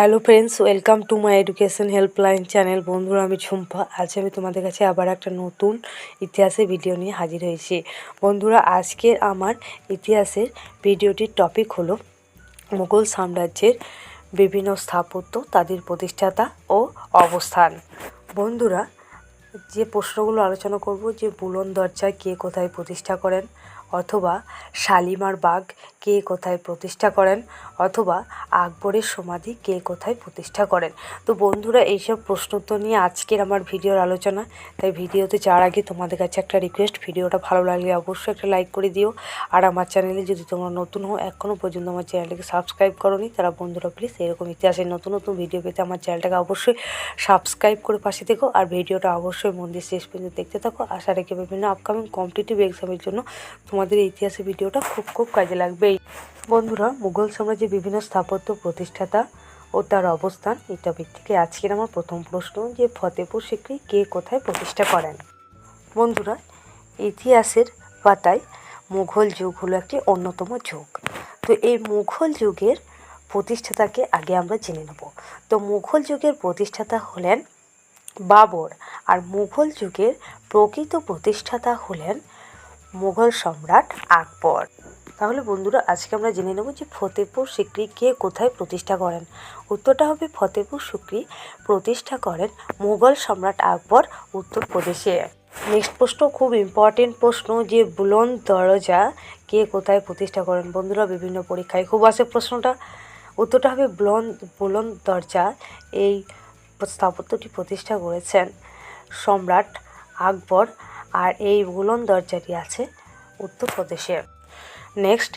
Hello friends welcome to my education helpline channel বন্ধুরা, আমি ঝুম্পা। আজ আমি তোমাদের কাছে আবার একটা নতুন ইতিহাসের ভিডিও নিয়ে হাজির হয়েছি। বন্ধুরা, আজকের আমার ইতিহাসের ভিডিওটির টপিক হলো মুঘল সাম্রাজ্যের বিভিন্ন স্থাপত্য, তাদের প্রতিষ্ঠাতা ও অবস্থান। বন্ধুরা, যে প্রশ্নগুলো আলোচনা করব, যে বুলন দরজা কে কোথায় প্রতিষ্ঠা করেন অথবা শালিমার বাগ কে কোথায় প্রতিষ্ঠা করেন অথবা আকবরের সমাধি কে কোথায় প্রতিষ্ঠা করেন। তো বন্ধুরা, এইসব প্রশ্ন উত্তর নিয়ে আজকের আমার ভিডিওর আলোচনা। তাই ভিডিওতে যাওয়ার আগে তোমাদের কাছে একটা রিকোয়েস্ট ভিডিওটা ভালো লাগলে অবশ্যই একটা লাইক করে দিও। আর আমার চ্যানেলে যদি তোমরা নতুন হও এখনও পর্যন্ত আমার চ্যানেলটাকে সাবস্ক্রাইব করোনি তারা বন্ধুরা প্লিজ এরকম ইতিহাসের নতুন নতুন ভিডিও পেতে আমার চ্যানেলটাকে অবশ্যই সাবস্ক্রাইব করে পাশে থেকো। আর ভিডিওটা অবশ্যই মন দিয়ে শেষ পর্যন্ত দেখতে থাকো। আশা রেখে বিভিন্ন আপকামিং কম্পিটিটিভ এক্সামের জন্য তোমাদের এই ইতিহাসের ভিডিওটা খুব খুব কাজে লাগবে বন্ধুরা, মুঘল সাম্রাজ্যের বিভিন্ন স্থাপত্য প্রতিষ্ঠাতা ও তার অবস্থান টপিক থেকে আজকের আমার প্রথম প্রশ্ন, যে ফতেপুর সিক্রি কে কোথায় প্রতিষ্ঠা করেন? বন্ধুরা, ইতিহাসের পাতায় মুঘল যুগ হলো একটি অন্যতম যুগ। তো এই মুঘল যুগের প্রতিষ্ঠাতাকে আগে আমরা জেনে নেব। তো মুঘল যুগের প্রতিষ্ঠাতা হলেন বাবর, আর মুঘল যুগের প্রকৃত প্রতিষ্ঠাতা হলেন মুঘল সম্রাট আকবর। তাহলে বন্ধুরা, আজকে আমরা জেনে নেব যে ফতেপুর সিক্রি কে কোথায় প্রতিষ্ঠা করেন। উত্তরটা হবে ফতেপুর সিক্রি প্রতিষ্ঠা করেন মুঘল সম্রাট আকবর উত্তরপ্রদেশে। নেক্সট প্রশ্ন, খুব ইম্পর্টেন্ট প্রশ্ন যে বুলন দরজা কে কোথায় প্রতিষ্ঠা করেন। বন্ধুরা, বিভিন্ন পরীক্ষায় খুব আসে প্রশ্নটা। উত্তরটা হবে বুলন বুলন দরজা এই স্থাপত্যটি প্রতিষ্ঠা করেছেন সম্রাট আকবর আর এই বুলন দরজাটি আছে উত্তরপ্রদেশে। নেক্সট,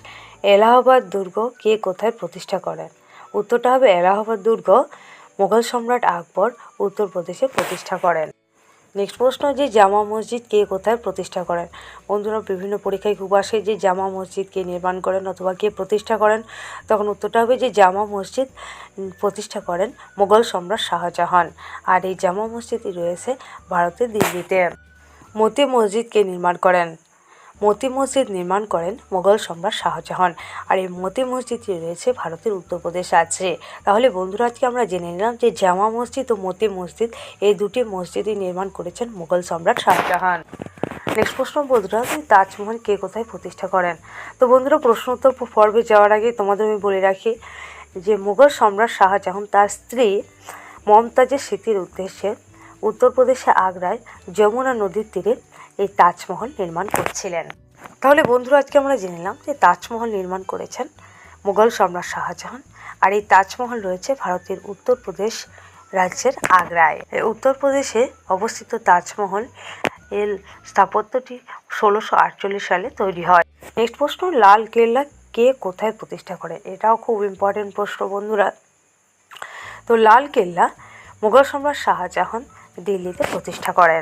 এলাহাবাদ দুর্গ কে কোথায় প্রতিষ্ঠা করেন উত্তরটা হবে এলাহাবাদ দুর্গ, মুঘল সম্রাট আকবর উত্তরপ্রদেশে প্রতিষ্ঠা করেন। নেক্সট প্রশ্ন, যে জামা মসজিদ কে কোথায় প্রতিষ্ঠা করেন? বন্ধুরা, বিভিন্ন পরীক্ষায় খুব আসে যে জামা মসজিদ কে নির্মাণ করেন অথবা কে প্রতিষ্ঠা করেন। তখন উত্তরটা হবে যে জামা মসজিদ প্রতিষ্ঠা করেন মোগল সম্রাট শাহজাহান। আর এই জামা মসজিদটি রয়েছে ভারতের দিল্লিতে। মতি মসজিদকে নির্মাণ করেন। মতি মসজিদ নির্মাণ করেন মোগল সম্রাট শাহজাহান। আর এই মতি মসজিদটি রয়েছে ভারতের উত্তরপ্রদেশে আছে। তাহলে বন্ধুরা, আজকে আমরা জেনে নিলাম যে জামা মসজিদ ও মতি মসজিদ এই দুটি মসজিদই নির্মাণ করেছেন মোগল সম্রাট শাহজাহান। নেক্সট প্রশ্ন, বন্ধুরা তুমি তাজমহল কে কোথায় প্রতিষ্ঠা করেন? তো বন্ধুরা প্রশ্ন উত্তর পর্বে যাওয়ার আগে তোমাদের আমি বলে রাখি যে মুঘল সম্রাট শাহজাহান তার স্ত্রী মমতাজের স্মৃতির উদ্দেশ্যে উত্তরপ্রদেশে আগ্রায় যমুনা নদীর তীরে এই তাজমহল নির্মাণ করছিলেন। তাহলে বন্ধুরা, আজকে আমরা জেনে নিলাম যে তাজমহল নির্মাণ করেছেন মুঘল সম্রাট শাহজাহান আর এই তাজমহল রয়েছে ভারতের উত্তরপ্রদেশ রাজ্যের আগ্রায়। উত্তরপ্রদেশে অবস্থিত তাজমহল এর স্থাপত্যটি ষোলোশো আটচল্লিশ সালে তৈরি হয়। নেক্সট প্রশ্ন, লাল কেল্লা কে কোথায় প্রতিষ্ঠা করে? এটাও খুব ইম্পর্টেন্ট প্রশ্ন বন্ধুরা। তো লাল কেল্লা মুঘল সম্রাট শাহজাহান দিল্লিতে প্রতিষ্ঠা করেন।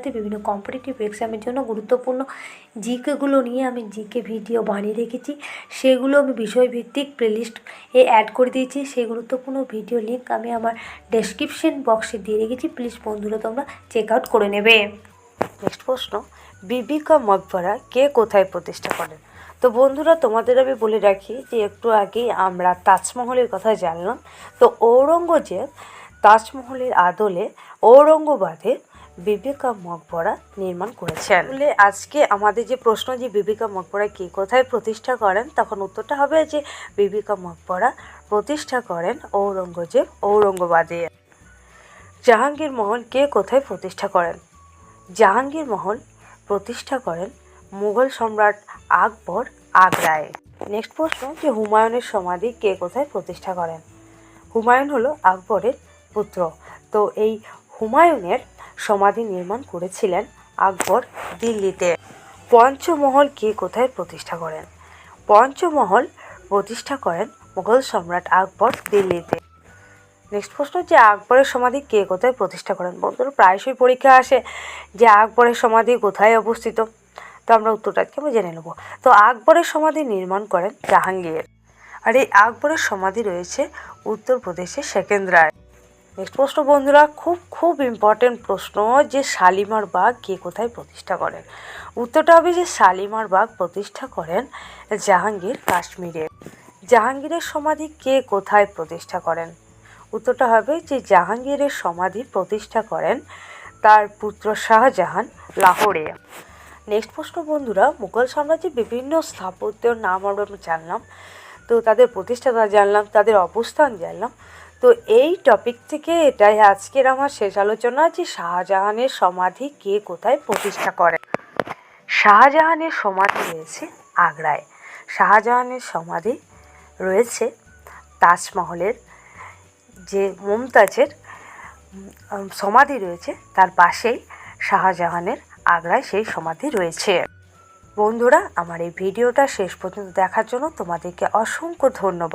সুবিধার্থে বিভিন্ন কম্পিটিটিভ এক্সামের জন্য গুরুত্বপূর্ণ জিকেগুলো নিয়ে আমি জিকে ভিডিও বানিয়ে রেখেছি। সেগুলো আমি বিষয়ভিত্তিক প্লেলিস্ট এ অ্যাড করে দিয়েছি। সেই গুরুত্বপূর্ণ ভিডিও লিঙ্ক আমি আমার ডেসক্রিপশন বক্সে দিয়ে রেখেছি। প্লিজ বন্ধুরা, তোমরা চেক আউট করে নেবে। নেক্সট প্রশ্ন, বিবিকা মকবরা কে কোথায় প্রতিষ্ঠা করেন? তো বন্ধুরা, তোমাদের আমি বলে রাখি যে একটু আগেই আমরা তাজমহলের কথা জানলাম। তো ঔরঙ্গজেব তাজমহলের আদলে ঔরঙ্গবাদে বিবেকা মকবরা নির্মাণ করেছেন। বলে আজকে আমাদের যে প্রশ্ন যে বিবেকা মকবরা কে কোথায় প্রতিষ্ঠা করেন, তখন উত্তরটা হবে যে বিবেকা মকবরা প্রতিষ্ঠা করেন ঔরঙ্গজেব ঔরঙ্গবাদে। জাহাঙ্গীর মহল কে কোথায় প্রতিষ্ঠা করেন? জাহাঙ্গীর মহল প্রতিষ্ঠা করেন মুঘল সম্রাট আকবর আগ্রায়। নেক্সট প্রশ্ন, যে হুমায়ুনের সমাধি কে কোথায় প্রতিষ্ঠা করেন? হুমায়ুন হলো আকবরের পুত্র। তো এই হুমায়ুনের সমাধি নির্মাণ করেছিলেন আকবর দিল্লিতে। পঞ্চমহল কে কোথায় প্রতিষ্ঠা করেন? পঞ্চমহল প্রতিষ্ঠা করেন মুঘল সম্রাট আকবর দিল্লিতে। নেক্সট প্রশ্ন যে আকবরের সমাধি কে কোথায় প্রতিষ্ঠা করেন? বন্ধুরা, প্রায়শই পরীক্ষা আসে যে আকবরের সমাধি কোথায় অবস্থিত। তো আমরা উত্তরটা আজকে জেনে নেব। তো আকবরের সমাধি নির্মাণ করেন জাহাঙ্গীর। আর এই আকবরের সমাধি রয়েছে উত্তরপ্রদেশের সেকেন্দ্রায়। নেক্সট প্রশ্ন বন্ধুরা, খুব খুব ইম্পর্টেন্ট প্রশ্ন যে শালিমার বাগ কে কোথায় প্রতিষ্ঠা করেন? উত্তরটা হবে যে শালিমার বাগ প্রতিষ্ঠা করেন জাহাঙ্গীর কাশ্মীরে। জাহাঙ্গীরের সমাধি কে কোথায় প্রতিষ্ঠা করেন? উত্তরটা হবে যে জাহাঙ্গীরের সমাধি প্রতিষ্ঠা করেন তার পুত্র শাহজাহান লাহোরে। নেক্সট প্রশ্ন বন্ধুরা, মুঘল সাম্রাজ্যের বিভিন্ন স্থাপত্যের নাম আমরা জানলাম, তো তাদের প্রতিষ্ঠাতা জানলাম, তাদের অবস্থান জানলাম। তো এই টপিক থেকে এটাই আজকের আমার শেষ আলোচনা যে শাহজাহানের সমাধি কে কোথায় প্রতিষ্ঠা করেন শাহজাহানের সমাধি রয়েছে আগ্রায়। শাহজাহানের সমাধি রয়েছে তাজমহলের যে মুমতাজের সমাধি রয়েছে, তার পাশেই শাহজাহানের আগ্রায় সেই সমাধি রয়েছে। বন্ধুরা, আমার এই ভিডিওটা শেষ পর্যন্ত দেখার জন্য তোমাদেরকে অসংখ্য ধন্যবাদ।